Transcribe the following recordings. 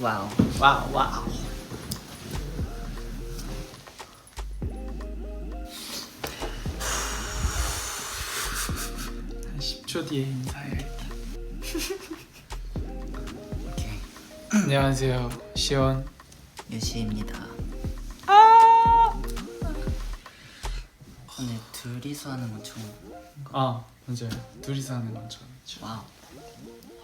와우. 와 10초 뒤에 인사해야겠다. 오케이. 안녕하세요, 시원. 유시입니다. 오늘 둘이서 하는 건 처음. 아 맞아요. 둘이서 하는 건 처음이죠. 와우.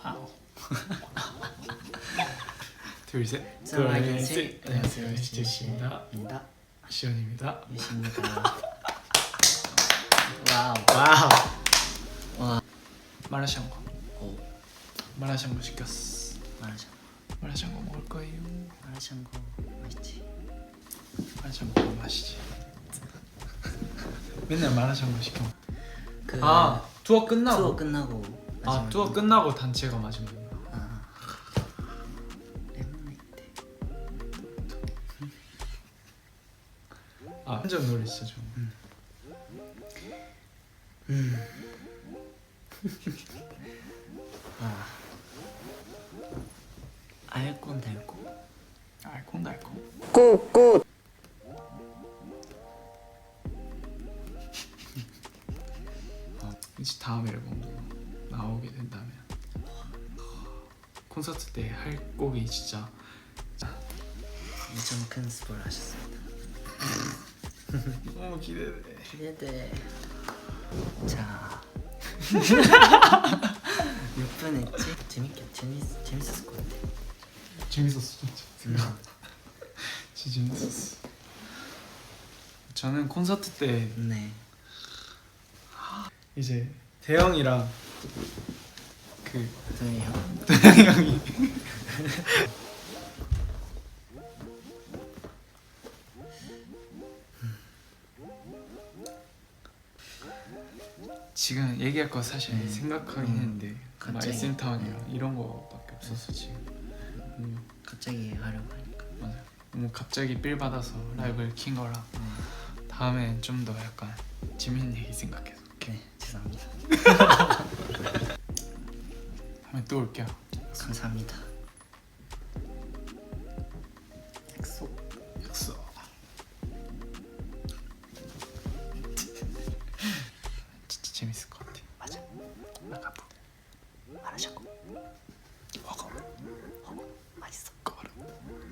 와우. 둘 셋. 둘, 둘 셋. 셋. 안녕하세요, 시제씨입니다. 입니다. 시원입니다. 유시입니다. 와우. 와우. 와. 마라샹궈. 오. 마라샹궈 시켰어. 마라샹. 마라샹궈 먹을 거예요. 마라샹궈 맛있지. 마라샹궈 맛이지. 맨날 마라샹궈 시켜. 그 아 투어 끝나고. 투어 끝나고. 아 투어 끝나고 단체가 마지막이야. 아. 레모네이드. 아 한점 노래 진짜 좋아. 음. 아. 알콩달콩. 알콩달콩. 꾹꾹. 이제 다음 앨범도 나오게 된다면 콘서트 때 할 곡이 진짜 엄청 큰 스포를 하셨습니다. 너무 기대돼. 기대돼. 자. 몇 분 했지? 재밌게 재밌 재밌었을 것 같아. 재밌었어 진짜. 진짜 재밌었어. 저는 콘서트 때 네. 이제 대영이랑 그 도현이요. 대영이 형이 지금 얘기할 거 사실 네. 생각하긴 음, 했는데 막 갑자기. SM 타운이랑 이런 거밖에 없었어 지금. 음, 갑자기 하려고 하니까. 맞아. 뭐 갑자기 빌 받아서 라이브를 킨 거라 네. 다음엔 좀 더 약간 재밌는 얘기 생각해서 네. 죄송합니다. 다음에 또 올게요. 감사합니다. 먹어. 맛있어. 꺼라.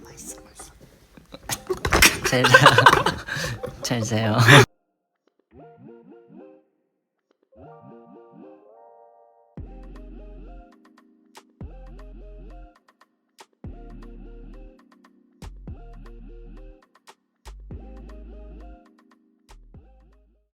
맛있어. 맛있어. 잘 자요. 잘 자요.